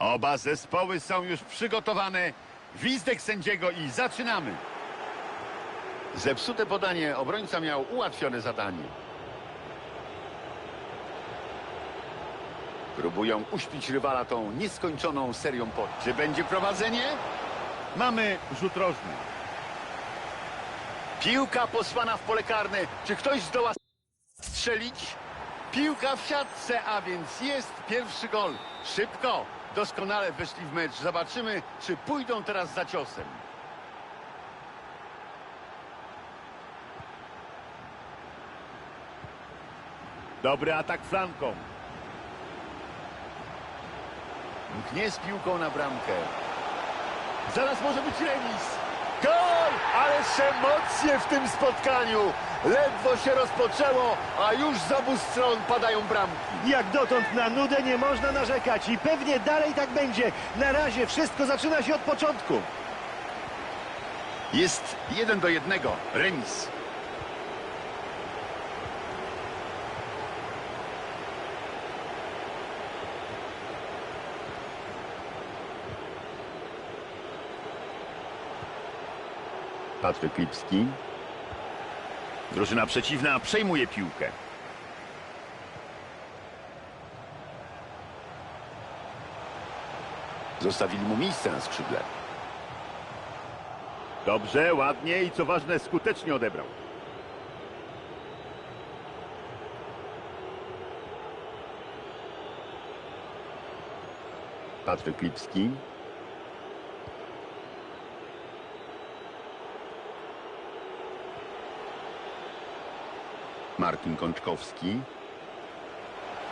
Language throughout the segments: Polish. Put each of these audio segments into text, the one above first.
Oba zespoły są już przygotowane. Gwizdek sędziego i zaczynamy. Zepsute podanie. Obrońca miał ułatwione zadanie. Próbują uśpić rywala tą nieskończoną serią pod. Czy będzie prowadzenie? Mamy rzut rożny. Piłka posłana w pole karne. Czy ktoś zdoła strzelić? Piłka w siatce, a więc jest pierwszy gol. Szybko, doskonale weszli w mecz. Zobaczymy, czy pójdą teraz za ciosem. Dobry atak flanką. Mknie z piłką na bramkę. Zaraz może być remis. Gol! Ależ emocje w tym spotkaniu. Ledwo się rozpoczęło, a już z obu stron padają bramki. Jak dotąd na nudę nie można narzekać i pewnie dalej tak będzie. Na razie wszystko zaczyna się od początku. Jest jeden do jednego. Remis. Patryk Lipski. Drużyna przeciwna przejmuje piłkę. Zostawili mu miejsce na skrzydle. Dobrze, ładnie i co ważne, skutecznie odebrał. Patryk Lipski. Martin Kączkowski.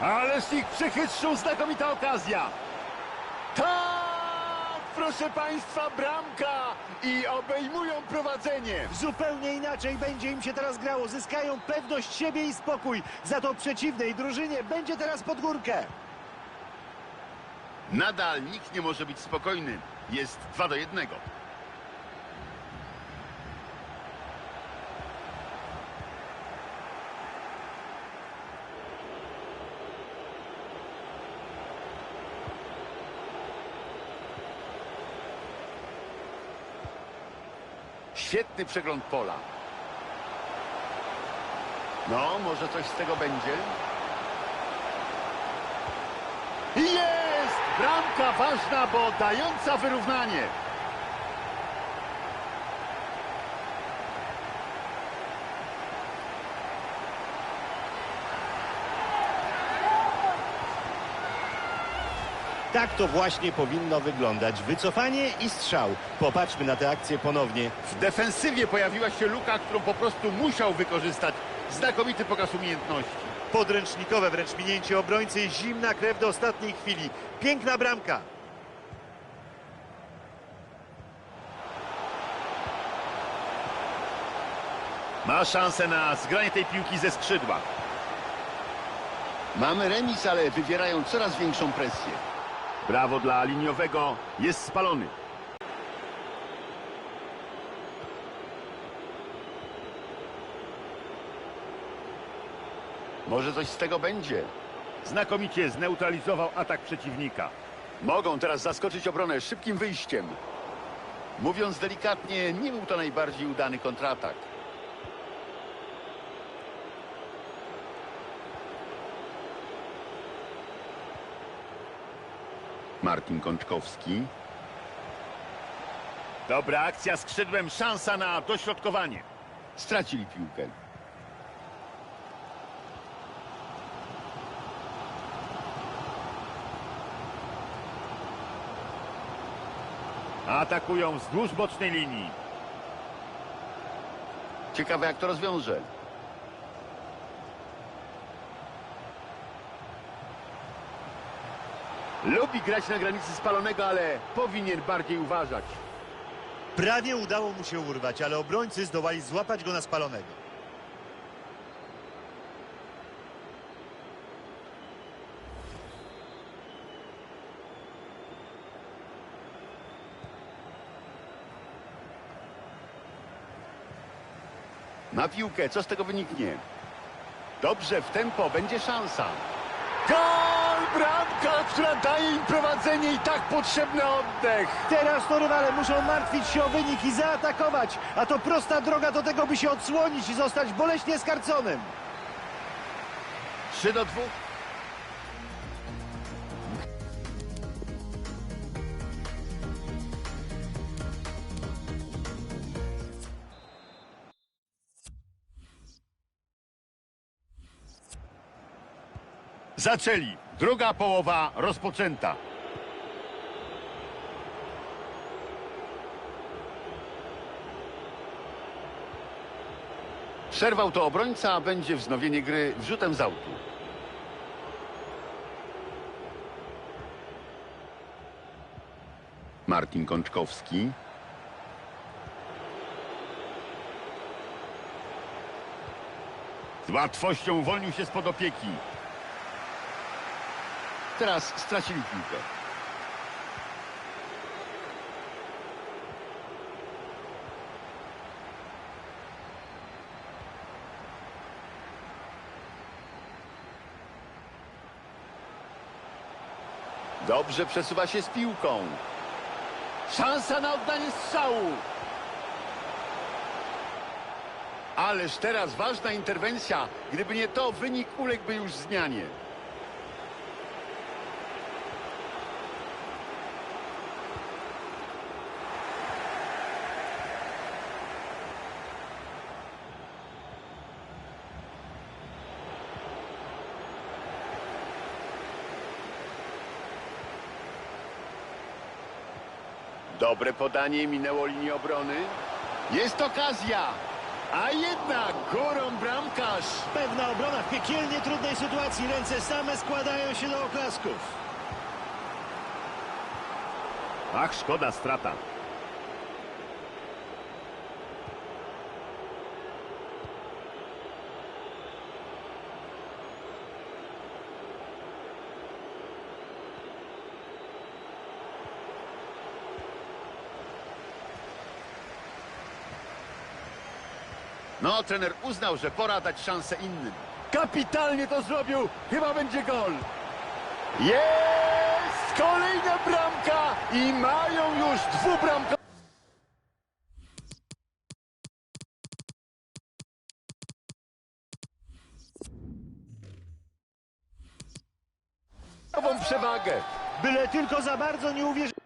Ależ ich przechytrzył, znakomita okazja. Tak, proszę Państwa, bramka i obejmują prowadzenie. Zupełnie inaczej będzie im się teraz grało. Zyskają pewność siebie i spokój. Za to przeciwnej drużynie będzie teraz pod górkę. Nadal nikt nie może być spokojny. Jest 2 do 1. Świetny przegląd pola. No, może coś z tego będzie? Jest! Bramka ważna, bo dająca wyrównanie. Tak to właśnie powinno wyglądać. Wycofanie i strzał. Popatrzmy na tę akcję ponownie. W defensywie pojawiła się luka, którą po prostu musiał wykorzystać. Znakomity pokaz umiejętności. Podręcznikowe wręcz minięcie obrońcy zimna krew do ostatniej chwili. Piękna bramka. Ma szansę na zgranie tej piłki ze skrzydła. Mamy remis, ale wywierają coraz większą presję. Brawo dla liniowego. Jest spalony. Może coś z tego będzie. Znakomicie zneutralizował atak przeciwnika. Mogą teraz zaskoczyć obronę szybkim wyjściem. Mówiąc delikatnie, nie był to najbardziej udany kontratak. Martin Kączkowski. Dobra akcja skrzydłem, szansa na dośrodkowanie. Stracili piłkę. Atakują wzdłuż bocznej linii. Ciekawe jak to rozwiąże. Lubi grać na granicy spalonego, ale powinien bardziej uważać. Prawie udało mu się urwać, ale obrońcy zdołali złapać go na spalonego. Na piłkę, co z tego wyniknie? Dobrze, w tempo, będzie szansa. Gol! Bramka, która daje im prowadzenie i tak potrzebny oddech. Teraz to rywale muszą martwić się o wynik i zaatakować, a to prosta droga do tego, by się odsłonić i zostać boleśnie skarconym. 3 do 2. Zaczęli. Druga połowa rozpoczęta. Przerwał to obrońca, a będzie wznowienie gry wrzutem z autu. Martin Kączkowski. Z łatwością uwolnił się spod opieki. Teraz stracili piłkę. Dobrze przesuwa się z piłką. Szansa na oddanie strzału. Ależ teraz ważna interwencja. Gdyby nie to, wynik uległby już zmianie. Dobre podanie minęło linię obrony. Jest okazja. A jednak górą bramkarz. Pewna obrona w piekielnie trudnej sytuacji. Ręce same składają się do oklasków. Ach, szkoda strata. No, trener uznał, że pora dać szansę innym. Kapitalnie to zrobił. Chyba będzie gol. Jest! Kolejna bramka i mają już dwubramkę. Nową przewagę. Byle tylko za bardzo nie uwierzyli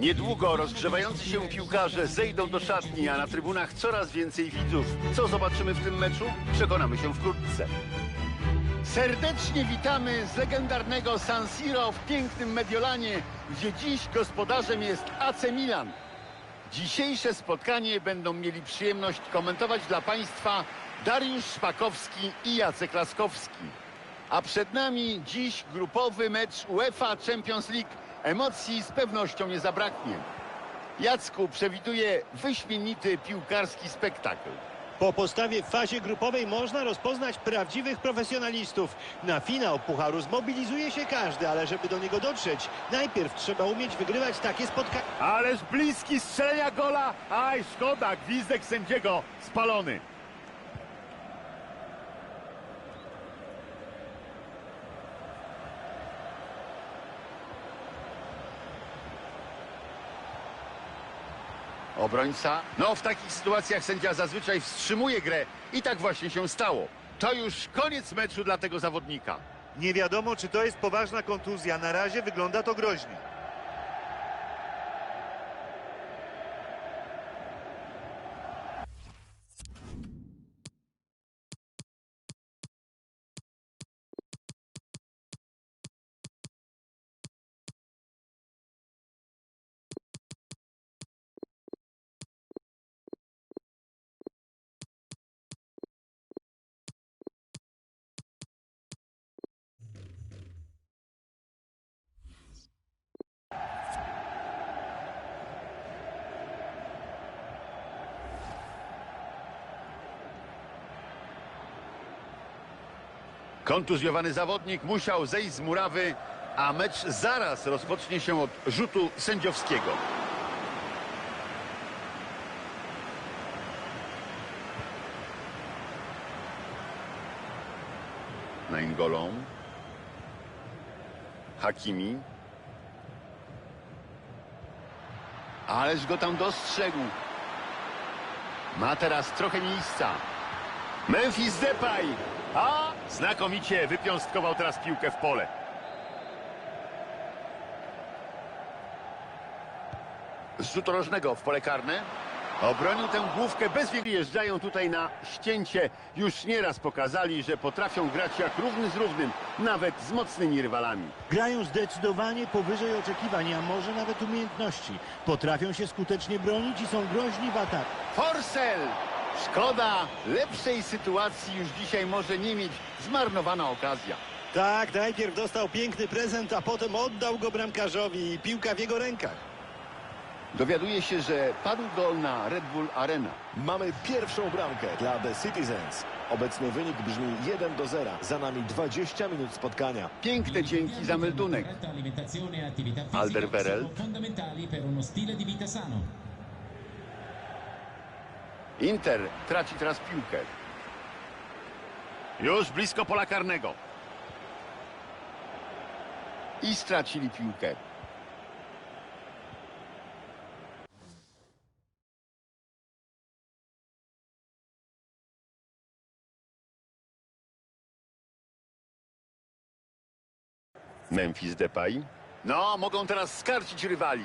Niedługo rozgrzewający się piłkarze zejdą do szatni, a na trybunach coraz więcej widzów. Co zobaczymy w tym meczu? Przekonamy się wkrótce. Serdecznie witamy z legendarnego San Siro w pięknym Mediolanie, gdzie dziś gospodarzem jest AC Milan. Dzisiejsze spotkanie będą mieli przyjemność komentować dla Państwa Dariusz Szpakowski i Jacek Laskowski. A przed nami dziś grupowy mecz UEFA Champions League. Emocji z pewnością nie zabraknie. Jacku przewiduje wyśmienity piłkarski spektakl. Po postawie w fazie grupowej można rozpoznać prawdziwych profesjonalistów. Na finał Pucharu zmobilizuje się każdy, ale żeby do niego dotrzeć, najpierw trzeba umieć wygrywać takie spotkania. Ależ bliski strzelenia gola, aj szkoda, gwizdek sędziego spalony. Obrońca. No w takich sytuacjach sędzia zazwyczaj wstrzymuje grę i tak właśnie się stało. To już koniec meczu dla tego zawodnika. Nie wiadomo, czy to jest poważna kontuzja. Na razie wygląda to groźnie. Kontuzjowany zawodnik musiał zejść z murawy, a mecz zaraz rozpocznie się od rzutu sędziowskiego. Naingolą. Hakimi. Ależ go tam dostrzegł. Ma teraz trochę miejsca. Memphis Depay. A, znakomicie wypiąstkował teraz piłkę w pole. Z rzutu rożnego w pole karne. Obronił tę główkę bez. Jeżdżają tutaj na ścięcie. Już nieraz pokazali, że potrafią grać jak równy z równym, nawet z mocnymi rywalami. Grają zdecydowanie powyżej oczekiwań, a może nawet umiejętności. Potrafią się skutecznie bronić i są groźni w ataku. Forsell! Szkoda, lepszej sytuacji już dzisiaj może nie mieć. Zmarnowana okazja. Tak, najpierw dostał piękny prezent, a potem oddał go bramkarzowi i piłka w jego rękach. Dowiaduje się, że padł gol na Red Bull Arena. Mamy pierwszą bramkę dla The Citizens. Obecny wynik brzmi 1 do 0. Za nami 20 minut spotkania. Piękne dzięki za meldunek. alimentazione e Inter traci teraz piłkę. Już blisko pola karnego. I stracili piłkę. Memphis Depay. No, mogą teraz skarcić rywali.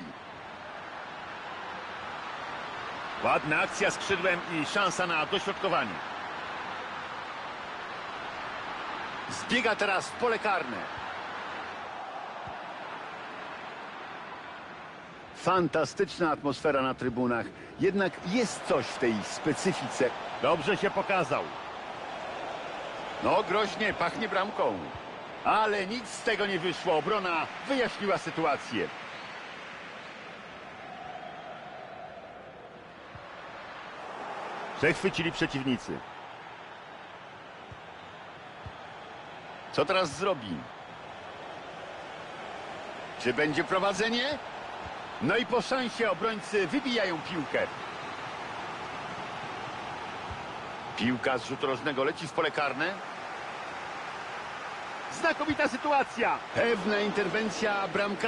Ładna akcja skrzydłem i szansa na dośrodkowanie. Zbiega teraz w pole karne. Fantastyczna atmosfera na trybunach. Jednak jest coś w tej specyfice. Dobrze się pokazał. No, groźnie, pachnie bramką. Ale nic z tego nie wyszło. Obrona wyjaśniła sytuację. Przechwycili przeciwnicy. Co teraz zrobi? Czy będzie prowadzenie? No i po szansie obrońcy wybijają piłkę. Piłka z rzutu rożnego leci w pole karne. Znakomita sytuacja. Pewna interwencja bramka.